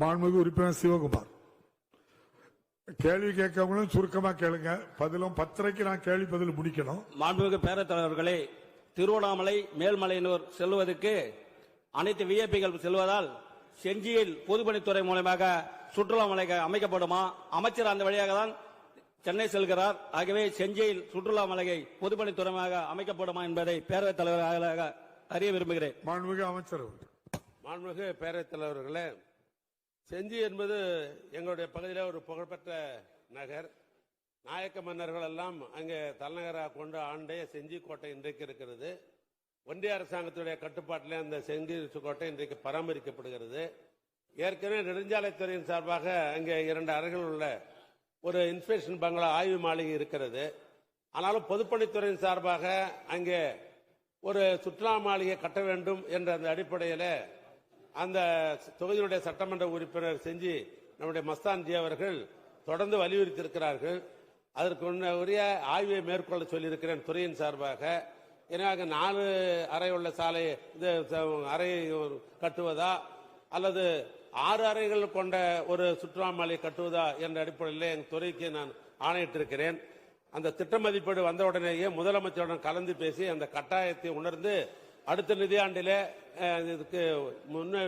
மாண்புமிகு உறுப்பினர் சிவகுமார். கேள்வி கேட்கவங்களும் சுருக்கமா கேளுங்க. பதிலும் பத்தரைக்கு நான் கேள்வி பதில் முடிக்கணும். மாண்புமிகு பேரவைத் தலைவர்களே திருவண்ணாமலை மேல்மலையனூர் செல்வதற்கு அனைத்து விஐபிகள் செல்வதால் செஞ்சியில் பொதுப்பணித்துறை மூலமாக சுற்றுலா மலைக்கு அமைக்கப்படுமா? அமைச்சர் அந்த வழியாக தான் சென்னை செல்கிறார். ஆகவே செஞ்சியில் சுற்றுலா மலையை பொதுப்பணித்துறையாக அமைக்கப்படுமா என்பதை பேரவைத் தலைவராக அறிய விரும்புகிறேன். மாண்புமிகு அமைச்சர் அவர்கள். மாண்புமிகு பேரவைத் தலைவர்களே செஞ்சி என்பது எங்களுடைய பகுதியில் ஒரு புகழ்பெற்ற நகர். நாயக்க மன்னர்கள் எல்லாம் அங்கே தலைநகராக கொண்டு ஆண்டே செஞ்சி கோட்டை இன்றைக்கு இருக்கிறது. ஒன்றிய அரசாங்கத்துடைய கட்டுப்பாட்டில் அந்த செஞ்சி கோட்டை இன்றைக்கு பராமரிக்கப்படுகிறது. ஏற்கனவே நெடுஞ்சாலைத்துறையின் சார்பாக அங்கே இரண்டு அறைகள் உள்ள ஒரு இன்ஸ்பெக்ஷன் பங்களா ஆய்வு மாளிகை இருக்கிறது. ஆனாலும் பொதுப்பணித்துறையின் சார்பாக அங்கே ஒரு சுற்றுலா மாளிகை கட்ட வேண்டும் என்ற அந்த அடிப்படையில் அந்த தொகுதியுடைய சட்டமன்ற உறுப்பினர் செஞ்சு நம்முடைய மஸ்தான்ஜி அவர்கள் தொடர்ந்து வலியுறுத்தி இருக்கிறார்கள் அதற்கு உன்ன- உரிய ஆய்வை மேற்கொள்ள சொல்லியிருக்கிறேன் துறையின் சார்பாக. எனவே நாலு அறை உள்ள சாலை இது அறையை கட்டுவதா? அல்லது ஆறு அறைகள் கொண்ட ஒரு சுற்றுலா மாலை கட்டுவதா என்ற அடிப்படையில் என் துறைக்கு நான் ஆணையிட்டிருக்கிறேன். அந்த திட்ட மதிப்பீடு வந்தவுடனேயே முதலமைச்சருடன் கலந்து பேசி அந்த கட்டாயத்தை உணர்ந்து அடுத்த நிதியாண்டிலே இதுக்கு முன்ன